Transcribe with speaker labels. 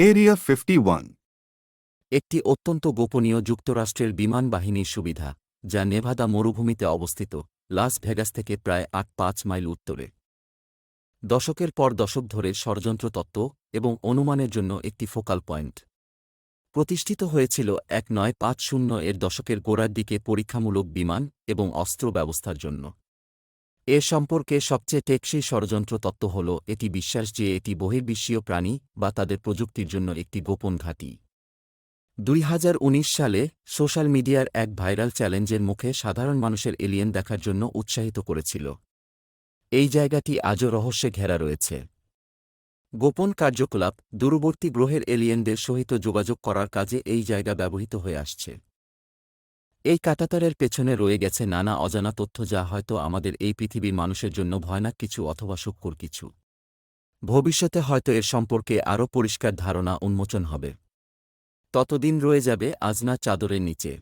Speaker 1: Area 51.
Speaker 2: একটি অত্যন্ত গোপনীয় যুক্তরাষ্ট্রের বিমান বাহিনীর সুবিধা, যা নেভাদা মরুভূমিতে অবস্থিত, লাস ভেগাস থেকে প্রায় আট পাঁচ মাইল উত্তরে। দশকের পর দশক ধরে ষড়যন্ত্র তত্ত্ব এবং অনুমানের জন্য একটি ফোকাল পয়েন্ট। প্রতিষ্ঠিত হয়েছিল এক নয় পাঁচ শূন্য এর দশকের গোড়ার দিকে পরীক্ষামূলক বিমান এবং অস্ত্র ব্যবস্থার জন্য। এ সম্পর্কে সবচেয়ে টেকসই ষড়যন্ত্র তত্ত্ব হল, এটি বিশ্বাস যে এটি বহির্বিশ্বীয় প্রাণী বা তাদের প্রযুক্তির জন্য একটি গোপন ঘাঁটি। দুই হাজার উনিশ সালে সোশ্যাল মিডিয়ার এক ভাইরাল চ্যালেঞ্জের মুখে সাধারণ মানুষের এলিয়েন দেখার জন্য উৎসাহিত করেছিল। এই জায়গাটি আজও রহস্যে ঘেরা রয়েছে। গোপন কার্যকলাপ, দূরবর্তী গ্রহের এলিয়েনদের সহিত যোগাযোগ করার কাজে এই জায়গা ব্যবহৃত হয়ে আসছে। এই কাটাতারের পেছনে রয়ে গেছে নানা অজানা তথ্য যা হয়তো আমাদের এই পৃথিবীর মানুষের জন্য ভয়ানক কিছু অথবা সূক্ষ্মর কিছু। ভবিষ্যতে হয়তো এর সম্পর্কে আরও পরিষ্কার ধারণা উন্মোচন হবে। ততদিন রয়ে যাবে আজনা চাদরের নিচে।